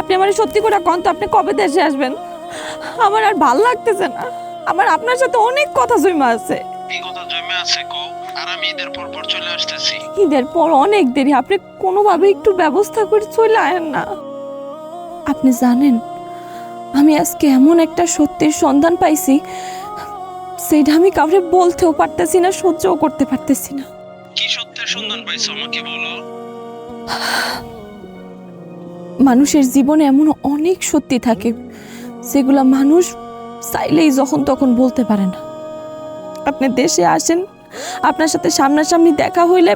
আপনি আমার সত্যি করে কন তো আপনি কবে দেশে আসবেন? আমার আর ভালো লাগতেছে না। আমার আপনার সাথে অনেক কথা জমা আছে। এই কথা জমে আছে কো আর আমি ঈদের পর পর চলে আসতেছি। ঈদের পর অনেক দেরি আপনি কোনোভাবে একটু ব্যবস্থা করে চলে আয়েন না। আপনি জানেন আমি আজকে এমন একটা সত্যের সন্ধান পাইছি সেটা আমি কাউকে বলতেও পারতেছি না সহ্যও করতে পারতেছি না। কি সত্যের সন্ধান পাইছো আমাকে বলো? মানুষের জীবনে এমন অনেক সত্যি থাকে যেগুলা মানুষ চাইলেই যখন তখন বলতে পারে না। আপনি দেশে আসেন আপনার সাথে সামনাসামনি দেখা হইলে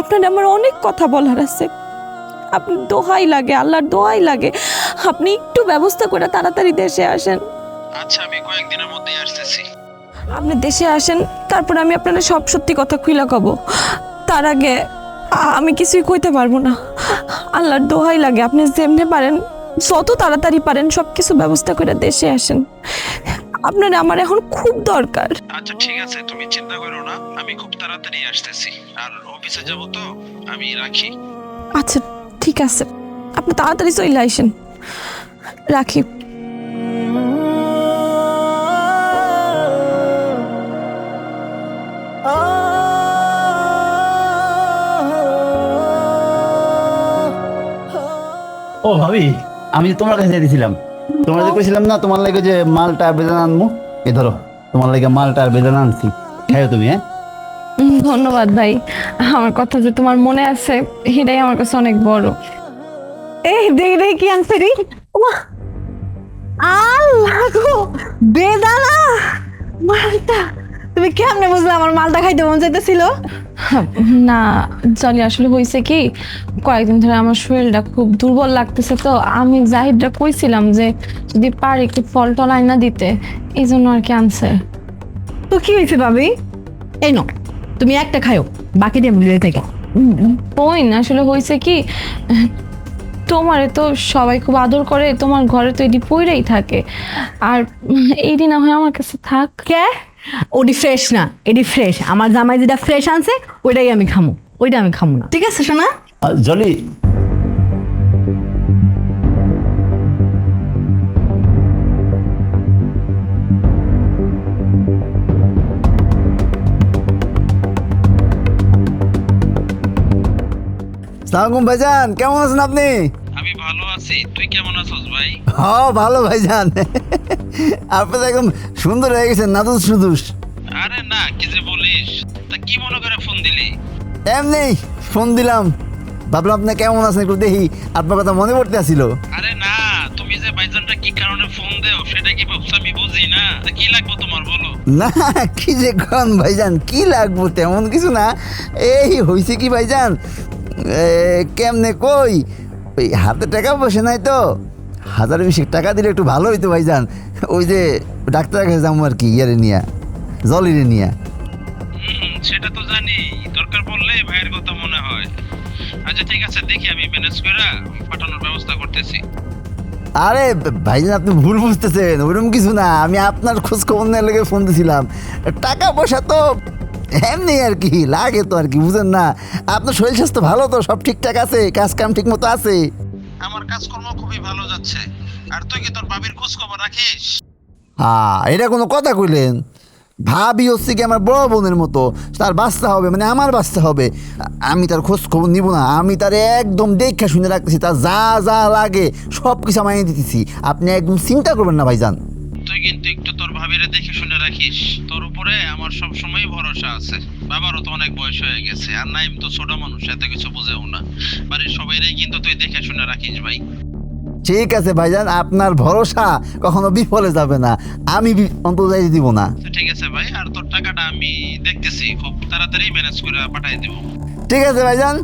আপনার আমার অনেক কথা বলার আছে। আপনি দোহাই লাগে আল্লাহর দোহাই লাগে। আপনি একটু ব্যবস্থা করে তাড়াতাড়ি দেশে আসেন। আচ্ছা আমি কয়েকদিনের মধ্যেই আসতেছি। আপনি দেশে আসেন তারপর আমি আপনার সব সত্যি কথা খুইলা কব। তার আগে আমি কিছুই কইতে পারব না। আল্লাহর দোহাই লাগে। আপনি যেমনি পারেন যত তাড়াতাড়ি পারেন সব কিছু ব্যবস্থা করে দেশে আসেন। আপনার আমার এখন খুব দরকার। আচ্ছা ঠিক আছে তুমি চিন্তা করো না আমি খুব তাড়াতাড়ি আসতেছি। আর অফিসে যাব তো আমি রাখি। আচ্ছা ঠিক আছে। আপনি তাড়াতাড়ি চলে আসেন। রাখি। ও ভাবি। আমি যে তোমার কাছে দিয়েছিলাম তোমার যে কইছিলাম না তোমার লাগে যে মালটা আর বেদানা আনব এ ধরো তোমার লাগে মালটা আর বেদানা আনছি। খাইও তুমি হ্যাঁ? ধন্যবাদ ভাই। আমার কথা যে তোমার মনে আছে সেটাই আমার কাছে অনেক বড়। এই দেখ রে কি আনছে রে। আল্লাহ গো বেদানা! মালটা! তুমি কেমনে বুঝলে আমার মালটা খাইতে মন চাইতেছিল? না জলি আসলে হয়েছে কি কয়েকদিন ধরে আমার শরীরটা খুব দুর্বল লাগতেছে তো আমি জাহিদরা কইছিলাম যে যদি পারি একটু ফল টল আইনা দিতে এই জন্য আর কি আনছে। তো কি হয়েছে ভাবি? এই নো তুমি একটা খাইও বাকি দিয়ে মিলিয়ে থেকে। বইন আসলে হয়েছে কি তোমারে তো সবাই খুব আদর করে তোমার ঘরে তো এটি পইরাই থাকে। আর এইটি না হয় আমার কাছে থাক। কে? ওটি ফ্রেশ না এটি ফ্রেশ। আমার জামাই যেটা ফ্রেশ আনছে ওইটাই আমি খামো। ওইটা আমি খামো না। ঠিক আছে শোনা জলি। সালামালাইকুম ভাইজান কেমন আছেন আপনি? আমি ভালো আছি। তুই কেমন আছিস ভাই? হ ভালো ভাইজান। আপনি তো একদম সুন্দর হয়ে গেছেন নাদুস সুদুস আরে না কি যে বলিস? তা কি মনে করে ফোন দিলি? এমনি ফোন দিলাম। ভাবলাম আপনি কেমন আছেন একটু দেখি আপনার কথা মনে পড়তে আসছিল আরে না তুমি যে ভাইজানটা কি কারণে ফোন দেও সেটা কি ভাবছ আমি বুঝি না? তা কি লাগবে তোমার বলো? না কি যে কন ভাইজান কি লাগবো তেমন কিছু না। এই হয়েছে কি ভাইজান? এ, কেমনে কই? ওই হাতে টাকা বসে নাই তো। হাজার বিশেক টাকা দিলে একটু ভালো হইতো ভাইজান। ওই যে ডাক্তারের কাছে যাব আর কি ইয়ারে নিয়া জলিরে নিয়া। সেটা তো জানি দরকার পড়লে ভাইয়ের কথা মনে হয়। আচ্ছা ঠিক আছে দেখি আমি ম্যানেজ করে পাঠানোর ব্যবস্থা করতেছি। আরে ভাইজান আপনি ভুল বুঝতেছেন ওরকম কিছু না আমি আপনার খোঁজ খবর নেওয়ার লেগে ফোন দিছিলাম। টাকা পয়সা তো এমনি আর কি লাগে তো আর কি বুঝেন না। আপনার শরীর স্বাস্থ্য ভালো তো সব ঠিকঠাক আছে কাজ কাম ঠিক মতো আছে। আমার কাজকর্ম খুবই ভালো যাচ্ছে। আর তুই কি তোর বাবির খোঁজ খবর রাখিস? হ্যাঁ এটা কোনো কথা কইলেন? ভাবি হচ্ছে কি আমার বড় বোনের মতো। তার বাচ্চা হবে মানে আমার বাচ্চা হবে। আমি তার খোঁজ খবর নিব না। আমি তার একদম দেখা শুনে রাখতেছি, তার যা যা লাগে সব কিছু আমি দিতেছি। আপনি একদম চিন্তা করবেন না, ভাইজান। তুই কিন্তু একটু তোর ভাবিরে দেখে শুনে রাখিস। তোর উপরে আমার সব সময় ভরসা আছে। বাবারও তো অনেক বয়স হয়ে গেছে। আর নাইম তো ছোট মানুষ এত কিছু বুঝেও না। বাড়ির সবাইরে কিন্তু তুই দেখে শুনে রাখিস ভাই। ঠিক আছে ভাইজান আপনার ভরসা কখনো বিফলে যাবে না। আমি যাই দিব না। ঠিক আছে ভাই। আর তোর টাকাটা আমি দেখতেছি। খুব তাড়াতাড়ি ম্যানেজ করে পাঠিয়ে দেবো। ঠিক আছে ভাইজান।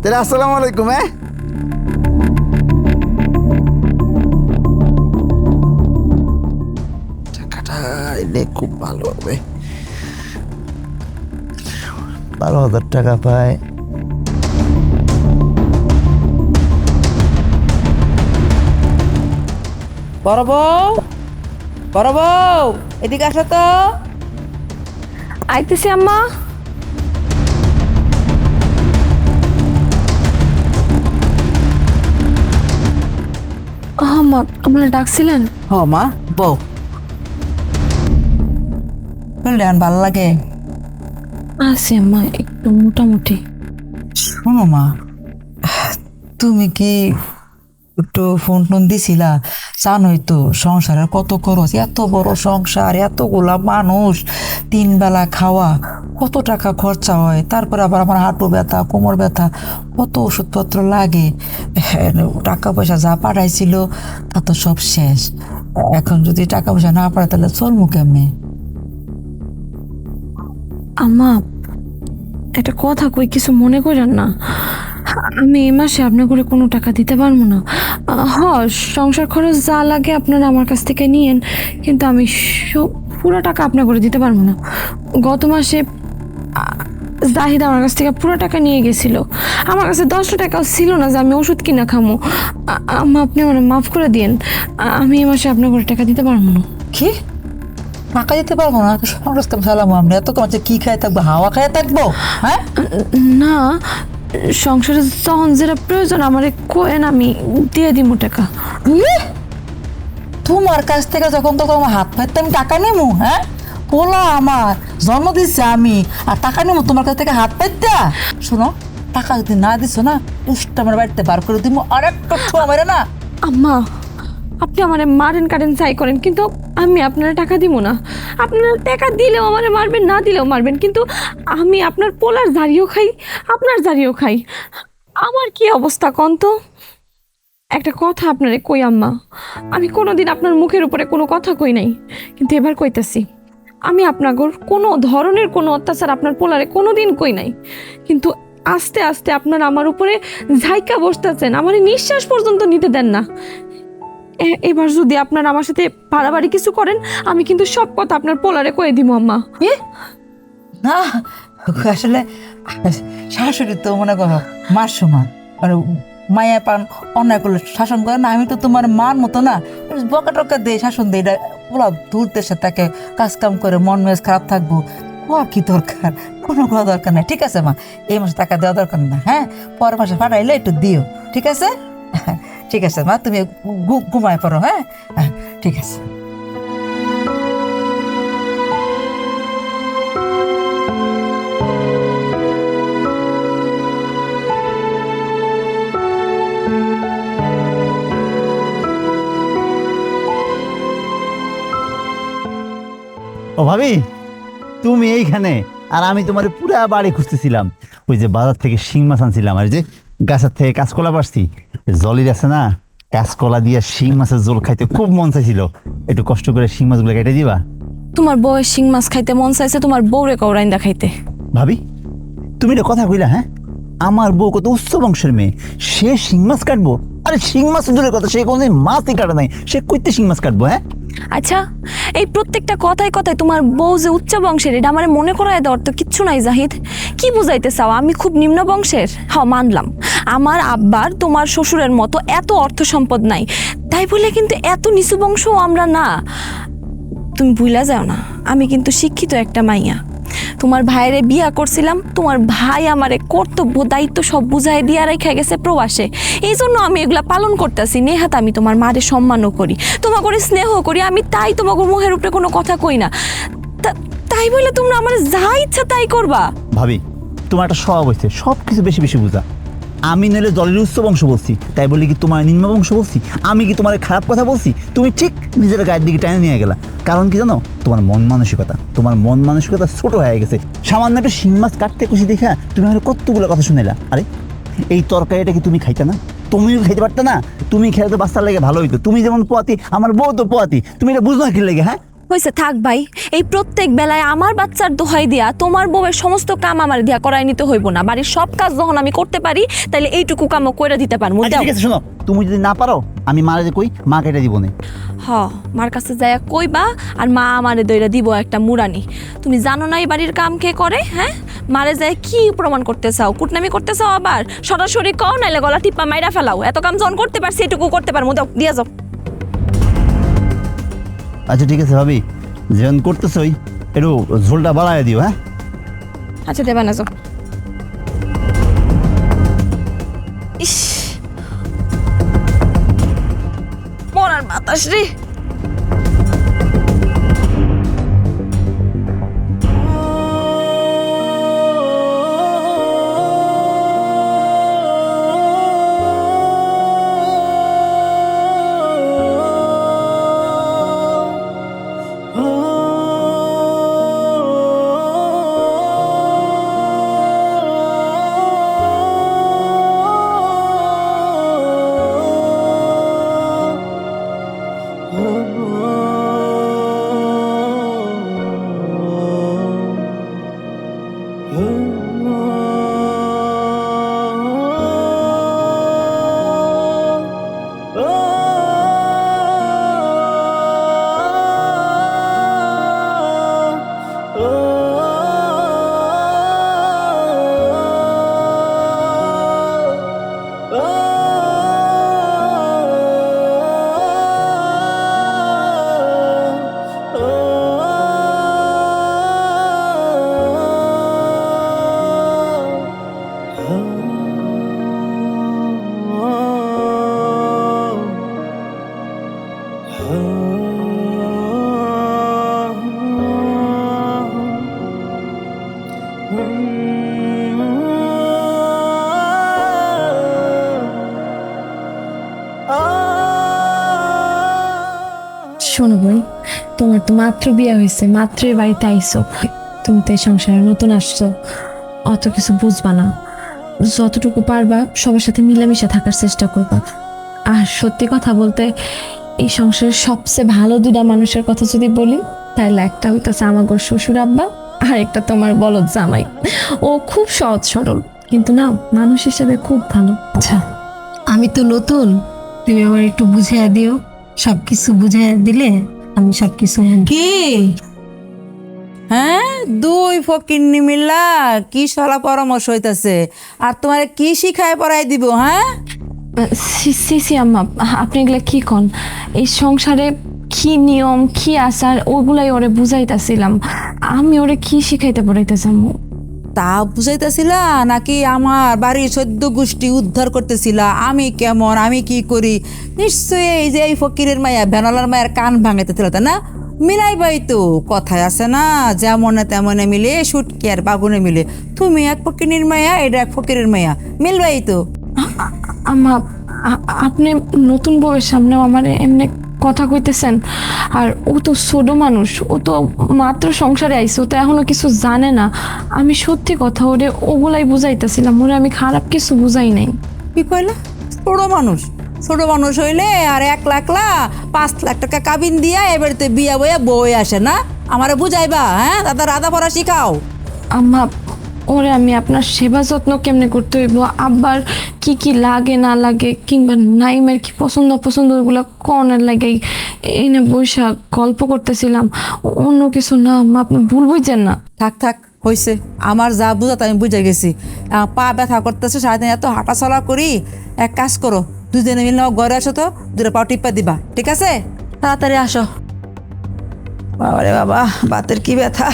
তাহলে আসসালামু আলাইকুম হ্যাঁ? এলে খুব ভালো হবে। বারো হাজার টাকা পায়। বড় বউ বড় বউ এদিকে আসো তো। আইতেছি আম্মা। আম্মা আপনারা ডাকছিলেন? হ মা বউ। আর ভালো লাগে? আছে আম্মা একটু মোটামুটি। শোনো মা তুমি কি একটু ফোন টোন দিছিলা? জানোই তো সংসারের কত খরচ এত বড় সংসার এতগুলা মানুষ তিন বেলা খাওয়া কত টাকা খরচা হয় তারপরে আবার আমার হাঁটু ব্যথা কোমর ব্যথা কত ওষুধপত্র লাগে। হ্যাঁ, টাকা পয়সা যা পাঠাইছিল তা তো সব শেষ। এখন যদি টাকা পয়সা না পাঠায় তাহলে চলবো কেমনে? আম্মা, একটা কথা কই, কিছু মনে করেন না? আমি এই মাসে আপনার করে কোনো টাকা দিতে পারব না। হ সংসার খরচ যা লাগে আপনারা আমার কাছ থেকে নিয়েন, কিন্তু আমি পুরো টাকা আপনার করে দিতে পারব না। গত মাসে জাহিদ আমার কাছ থেকে পুরো টাকা নিয়ে গেছিল। আমার কাছে দশটা টাকাও ছিল না যে আমি ওষুধ কিনা খামো। আপনি আমার মাফ করে দিয়েন। আমি এ মাসে আপনার করে টাকা দিতে পারব না। কি? টাকা দিতে পারব না। সংসার কাম চালাবো আমরা এত কম কমাচ্ছে কি খায় থাকব? হাওয়া খায় থাকব? হ্যাঁ? না সংসারে যখন যেটা প্রয়োজন আমার কোয়েন আমি দিয়ে দিব টাকা! তোমার কাছ থেকে যখন তখন আমার হাত পাইতে আমি টাকা নেব হ্যাঁ? পোলা আমার জন্ম দিচ্ছে আমি আর টাকা নেব তোমার কাছ থেকে হাত পাইতে শোনো টাকা যদি না দিছো না পুষ্টা আমার বাড়িতে বার করে দিব আর একটা ছোঁয়া মেরে না। আম্মা আপনি আমার মারেন, কাটেন চাই করেন, কিন্তু আমি আপনারা টাকা দিব না। আপনারা টাকা দিলেও আমার মারবেন, না দিলেও মারবেন, কিন্তু আমি আপনার পোলার জারিও খাই, আপনার জারিও খাই। আমার কি অবস্থা কন তো? একটা কথা আপনারে কই, আম্মা। আমি কোনো দিন আপনার মুখের উপরে কোনো কথা কই নাই, কিন্তু এবার কইতাছি, আমি আপনাগর কোনো ধরনের কোনো অত্যাচার আপনার পোলারে কোনো দিন কই নাই, কিন্তু আস্তে আস্তে আপনার আমার উপরে ঝাইকা বসতেছেন, আমার নিঃশ্বাস পর্যন্ত নিতে দেন না। এবার যদি আপনার আমার সাথে বাড়াবাড়ি কিছু করেন, আমি কিন্তু সব কথা আপনার পোলারে কয়ে দিব আম্মা। না, আসলে, শাশুড়ি তো মনে করো মার সমান। মানে মায়া পান অন্যায় করলে শাসন করে না, আমি তো তোমার মার মতো না। বকা টকা দিয়ে শাসন দিই ওরা ধরতে সে তাকে কাজ কাম করে মন মেজ খারাপ থাকব। আর কি দরকার? কোনো কোনো দরকার নেই, ঠিক আছে, মা? এই মাসে টাকা দেওয়া দরকার না হ্যাঁ? পরের মাসে পাঠাইলে একটু দিও, ঠিক আছে? ঠিক আছে মা তুমি ঘুমায় পড়ো হ্যাঁ? হ্যাঁ, ঠিক আছে। ও ভাবি তুমি এইখানে আর আমি তোমার পুরা বাড়ি খুঁজতেছিলাম। ওই যে বাজার থেকে শিং মাছ আনছিলাম আর যে গাছের থেকে কাঁচকলা পারছি জলির আছে না কাঁচকলা দিয়ে শিং মাছের জোল খাইতে খুব মন চাইছিল। একটু কষ্ট করে শিং মাছগুলো কেটে দিবা? তোমার বউয়ের শিং মাছ খাইতে মন চাইছে তোমার বউরে কৌরাইন্দা খাইতে। ভাবি তুমি এটা কথা কইলা হ্যাঁ? আমার বউ কত উচ্চ বংশের মেয়ে সে শিং মাছ কাটবো? আরে শিং মাছ দূরের কথা সে কোনোদিন মাছই কাটা নাই সে কইতে শিং মাছ কাটবো হ্যাঁ? আচ্ছা এই প্রত্যেকটা কথায় কথায় তোমার বউ যে উচ্চ বংশের, এটা আমার মনে করায় দেওয়ার তো কিচ্ছু নাই জাহিদ। কি বুঝাইতে চাও? আমি খুব নিম্ন বংশের? হ মানলাম। আমার আব্বার, তোমার শ্বশুরের মতো এত অর্থ সম্পদ নাই। তাই বলে কিন্তু এত নিচু বংশও আমরা না। তুমি ভুলা যাও না। আমি কিন্তু শিক্ষিত একটা মাইয়া। তোমার ভাইরে বিয়া করছিলাম, তোমার ভাই আমারে কর্তব্য, দায়িত্ব সব বুঝাই দিয়া রেখে গেছে প্রবাসে। এই জন্য আমি এগুলা পালন করতেছি। নেহাত আমি তোমার মারে সম্মানও করি, তোমাকে স্নেহ করি। আমি তাই তোমাকে মুহের উপরে কোনো কথা কই না। তাই বলে তোমরা আমার যা ইচ্ছা তাই করবা। ভাবি, তোমার একটা স্বভাব হয়েছে সব কিছু বেশি বেশি বুঝা। আমি নইলে জলের উচ্চ বংশ বলছি। তাই বলি কি তোমার নিম্ন বংশ বলছি? আমি কি তোমার খারাপ কথা বলছি? তুমি ঠিক নিজের গায়ের দিকে টেনে নিয়ে গেলা। কারণ কি জানো? তোমার মন মানসিকতা। তোমার মন মানসিকতা ছোট হয়ে গেছে। সামান্য একটা শিং মাছ কাটতে খুশি দেখা তুমি হয়তো কতগুলো কথা শুনেলা আরে, এই তরকারিটা কি তুমি খাইতে না? তুমিও খাইতে পারতে না? তুমি খেলে তো বাচ্চার লেগে ভালো হইতো। তুমি যেমন পোয়াতি, আমার বউ তো পোয়াতি। তুমি এটা বুঝলো কি লেগে হ্যাঁ? হয়েছে থাক ভাই এই প্রত্যেক বেলায় আমার বাচ্চার দোহাই দিয়া তোমার বউয়ের সমস্ত কাম আমার দিয়া করাই নিতে হইব না। বাড়ির সব কাজ যখন আমি করতে পারি তাহলে এইটুকু কামও করে দিতে পারব আচ্ছা ঠিক আছে শোনো তুমি যদি না পারো আমি মারা যে কই মা কেটে দিব না। হ মার কাছে যাইয়া কইবা আর মা আমারে দইরা দিব একটা মুরানি তুমি জানো না এই বাড়ির কাম কে করে হ্যাঁ? মারে যায় কি প্রমাণ করতে চাও? কুটনামি করতে চাও আবার? সরাসরি কও নাইলে গলা টিপা মাইরা ফেলাও। এত কাম যখন করতে পারছি এটুকু করতে পারব দাও দিয়া যাও। আচ্ছা ঠিক আছে ভাবি। যেমন করতেছই একটু ঝোলটা বাড়ায় দিও হ্যাঁ? আচ্ছা দেবা না ইস! বাতাস রে। মাত্র বিয়ে হয়েছে মাত্র বাড়িতে আইসো তুমি তো এই সংসারে নতুন আসছো, অত কিছু বুঝবা না। যতটুকু পারবা, সবার সাথে মিলেমিশে থাকার চেষ্টা করবা। আর সত্যি কথা বলতে, এই সংসারের সবচেয়ে ভালো দুটা মানুষের কথা যদি বলি, তাহলে একটা হইতেছে আমার শ্বশুর আব্বা, আর একটা তোমার বলদ জামাই। ও খুব সহজ সরল, কিন্তু না, মানুষ হিসেবে খুব ভালো। আচ্ছা আমি তো নতুন। তুমি আমার একটু বুঝিয়ে দিও। সব কিছু বুঝিয়ে দিলে আমি সব কিছু কি? হ্যাঁ? দুই ফকিন্নি মিল্লা কি সলা পরামর্শ হইতাছে? আর তোমার কি শিখায় পড়াই দিব হ্যাঁ? সি সি আম্মা আপনি এগুলা কি কন? এই সংসারে কি নিয়ম কি আচার ওগুলাই ওরে বুঝাইতাছিলাম। আমি ওরে কি শিখাইতে পড়াইতেছাম তা বুঝাইতেছিলা নাকি আমার বাড়ির সদ্য গোষ্ঠী উদ্ধার করতেছিলা? আমি কেমন? আমি কি করি? নিশ্চয়ই এই যে এই ফকিরের মায়া, ভেনলার মায়ের কান ভাঙাইতেছিল, তাই না? মিলাইবাই তো, কথায় আছে না, যেমনে তেমনে মিলে, সুটকি আর বাগুনে মিলে। তুমি এক ফকিরের মায়া, এটা এক ফকিরের মায়া, মিলবাই তো। আম্মা, আ- আপনি নতুন বউয়ের সামনেও আমার এমনি কথা কইতেছেন। আর ও তো ছোট মানুষ ও তো মাত্র সংসারে আইছে ও তো এখনও কিছু জানে না। আমি সত্যি কথা ওরে ওগুলাই বুঝাইতেছিলাম ওরে আমি খারাপ কিছু বুঝাই নাই। কি কইলা? ছোট মানুষ ছোট মানুষ হইলে আর এক লাখ লা পাঁচ লাখ টাকা কাবিন দিয়া এবারেতে বিয়া বইয়া বই আসে না? আমারে বুঝাইবা হ্যাঁ? দাদা রাধা পড়া শিখাও। আম্মা ওরে আমি আপনার সেবা যত্ন কেমনে করতে হইব? আব্বার কি কি লাগে না লাগে কিংবা নাইমের কি পছন্দ অপছন্দ ওগুলো কনের লাগে এনে বৈশা গল্প করতেছিলাম। অন্য কিছু না আপনি ভুল বুঝছেন না। থাক থাক হইছে। আমার যা বুঝাতে আমি বুঝে গেছি। আহ, পা ব্যথা করতেছে সারাদিন এত হাঁটা চলা করি। এক কাজ করো দুজনে মিলে ঘরে আসো তো দুটো পাও টিপা দিবা ঠিক আছে? তাড়াতাড়ি আসো। বাবারে বাবা বাতের কি ব্যথা?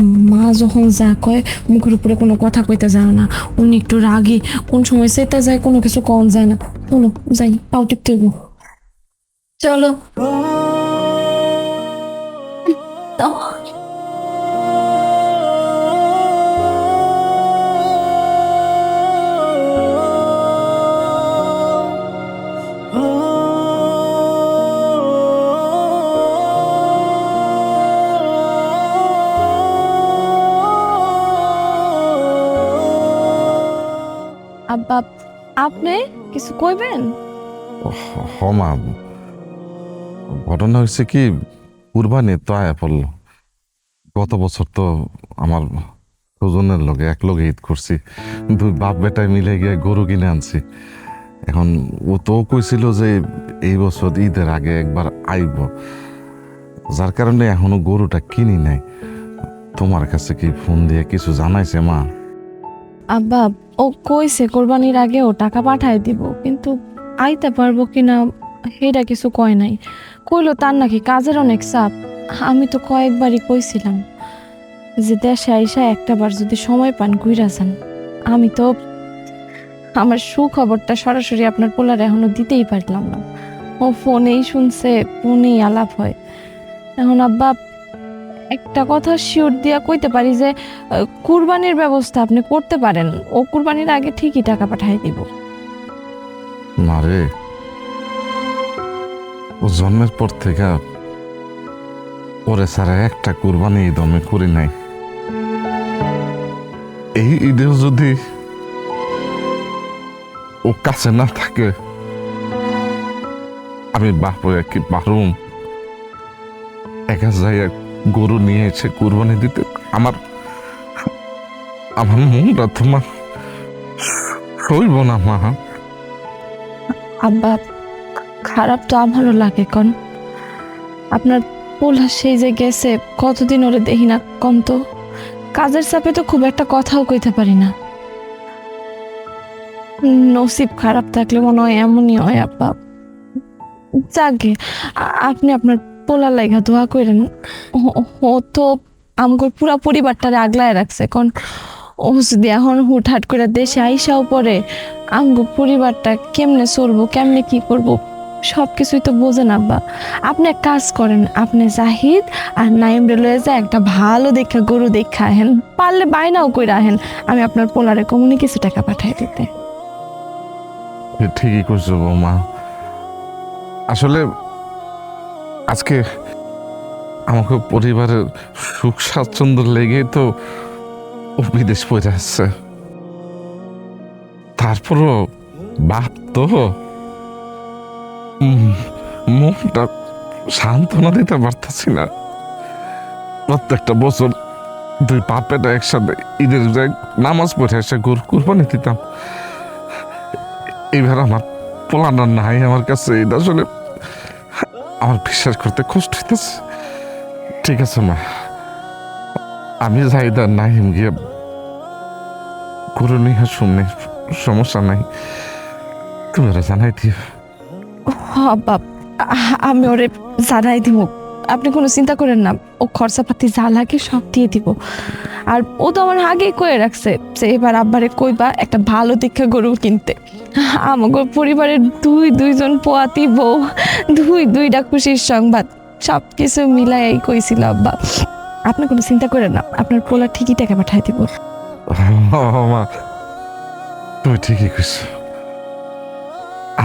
মা যখন যা কয় মুখের উপরে কোনো কথা কইতে যায় না। উনি একটু রাগি। কোন সময় সেটা যায় কোনো কিছু কম যায় না। শোনো যাই পাও টিপতে। চলো। আব্বা, আপনি কিছু কইবেন? হমা ঘটনা হয়েছে কি, কুরবানি তো আয়া পড়ল। গত বছর তো আমার ওজনের লগে এক লগে ঈদ করছি। দুই বাপ বেটায় মিলে গিয়ে গরু কিনে আনছি। এখন ও তো কইছিল যে এই বছর ঈদের আগে একবার আইব। যার কারণে এখনও গরুটা কিনি নাই। তোমার কাছে কি ফোন দিয়ে কিছু জানাইছে, মা? আব্বা, ও কইছে কোরবানির আগে ও টাকা পাঠায় দিব, কিন্তু আইতে পারব কিনা সেটা কিছু কয় নাই। কইলো, তার নাকি কাজের অনেক চাপ। আমি তো কয়েকবারই কইছিলাম যে দেশে আইসা একটাবার যদি সময় পান ঘুরা যান। আমি তো আমার সুখবরটা সরাসরি আপনার পোলার এখনও দিতেই পারলাম না। ও ফোনেই শুনছে, ফোনেই আলাপ হয়। এখন আব্বা একটা কথা শিওর দিয়া কইতে পারি যে কুরবানির ব্যবস্থা আপনি করতে পারেন। ও কুরবানির আগে ঠিকই টাকা পাঠাই দিব। না রে। ও জন্মের পর থেকে ওরে সারা একটা কুরবানি ঈদ আমি করি নাই। এই ঈদেও যদি ও কাছে না থাকে, আমি বাপ কি পারুম একা যাই গরু নিয়ে এসে কুরবানি দিতে। আমার আমার মনটা তোমার সইব না মা। আব্বা, খারাপ তো আমারও লাগে কন। আপনার পোলা সেই যে গেছে, কতদিন ওরে দেখি না কম তো। কাজের চাপে তো খুব একটা কথাও কইতে পারি না। নসিব খারাপ থাকলে মনে হয় এমনই হয়, আব্বা। যাকে আপনি আপনার পোলা লাইগা দোয়া করেন ও- তো আমগর পুরা পরিবারটারে আগলায় রাখছে কারণ ও যদি এখন হুটহাট করে দেশে আইসাও পরে আমগো পরিবারটা কেমনে চলবো, কেমনে কি করব সব কিছুই তো বোঝেন আব্বা। আপনি এক কাজ করেন, আপনি জাহিদ আর নাইম রেলওয়ে যে একটা ভালো দেখা, গরু দেখা আহেন, পারলে বাইনাও কইরা আহেন, আমি আপনার পোলারে কমুনি কিছু টাকা পাঠাই দিতে। ঠিকই করছ বৌমা। আসলে আজকে আমাকে পরিবারের সুখ স্বাচ্ছন্দ্য লেগে তো ও বিদেশ পড়ে আসছে। তারপরও বাপ তো মনটা সান্ত্বনা দিতে পারতাছি না। প্রত্যেকটা বছর দুই পাপেটা একসাথে ঈদের নামাজ পড়ে এসে গরু কুরবানি দিতাম। এবার আমার পোলানা নাই আমার কাছে, এটা আসলে আমার বিশ্বাস করতে কষ্ট হইতেছে। ঠিক আছে, মা। আমি জাহিদা নাহিম গিয়ে গরু নিয়ে শুনে সমস্যা নাই। তুমি ওরা জানাই দিও। বাপ। আমি ওরে জানাই দিব আপনি কোনো চিন্তা করেন না, ও খরচাপাতি যা লাগে সব দিয়ে দিব। আর ও তো আমার আগেই কয়ে রাখছে যে এবার আব্বারে কইবা একটা ভালো দীক্ষা গরু কিনতে। আমাকে পরিবারের দুই, দুইজন পোয়াতি বউ, দুই দুইটা খুশির সংবাদ সব কিছু মিলাই কইছিল আব্বা। আপনি কোনো চিন্তা করেন না, আপনার পোলা ঠিকই টাকা পাঠাই দিব। ঠিকই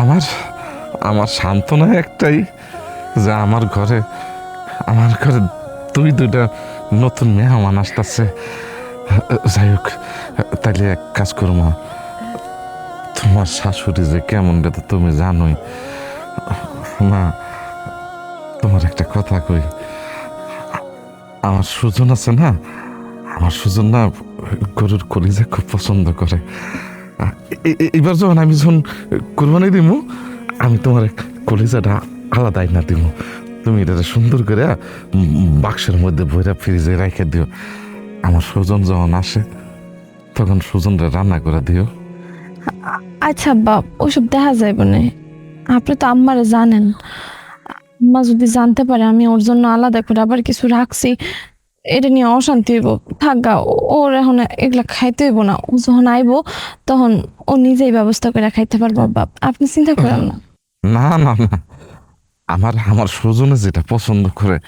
আমার আমার সান্ত্বনা একটাই যে আমার ঘরে আমার ঘরে দুই দুইটা নতুন মেহমান আসতেছে। যাই হোক, তাইলে এক কাজ করো মা। তোমার শাশুড়ি যে কেমন তো তুমি জানোই। মা, তোমার একটা কথা কই। আমার সুজন আছে না? আমার সুজন না গরুর কলিজা খুব পছন্দ করে। এবার যখন আমি যখন কোরবানি দিব আমি তোমার কলিজাটা আলাদাই না দিব তুমি এটা সুন্দর করে বাক্সের মধ্যে ভৈরা ফ্রিজে রেখে দিও। আমার সুজন যখন আসে তখন সুজনটা রান্না করে দিও। আচ্ছা বাপ ওসব দেখা যায় বনে আপনি তো আম্মারে জানেন। আম্মা যদি জানতে পারে আমি ওর জন্য আলাদা করে আবার কিছু রাখছি এটা নিয়ে অশান্তি হইব। থাকা ওর এখন এগুলা খাইতে হইব না। ও যখন আইব তখন ও নিজেই ব্যবস্থা করে খাইতে পারব বাপ আপনি চিন্তা করেন না। না না না। আমার আমার সুজনে যেটা পছন্দ করে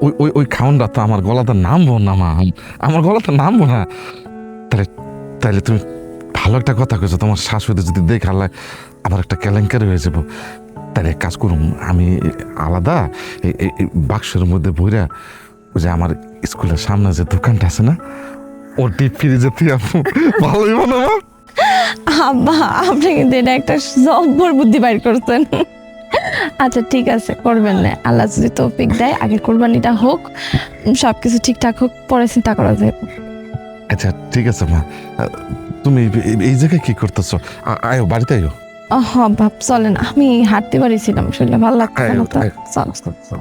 ওই ওই ওই খাউনটা তো আমার গলাতে নামবো না, মা। আমার গলাতে নামবো না। তাহলে তাহলে তুমি ভালো একটা কথা কইছো, তোমার শাশুড়ি যদি দেখালে আমার একটা কেলেঙ্কারি হয়ে যাব। তাহলে কাজ করুন, আমি আলাদা এই- বাক্সের মধ্যে বইরা ওই যে আমার স্কুলের সামনে যে দোকানটা আছে না, ওর ডিপ ফ্রিজে তুই ভালোই মনে আব্বা, আপনি কিন্তু এটা একটা জব্বর বুদ্ধি বাইর করছেন। আচ্ছা ঠিক আছে করবেন না। আল্লাহ যদি তৌফিক দেয় আগে কোরবানিটা হোক সব কিছু ঠিকঠাক হোক পরে চিন্তা করা যায়। আচ্ছা ঠিক আছে মা। তুমি এই- জায়গায় কি করতেছো? আয়ো বাড়িতে আয়ো? হ বাপ চলেন। আমি হাঁটতে পারিছিলাম শুনলে ভালো লাগছে আয়, না তো। চল।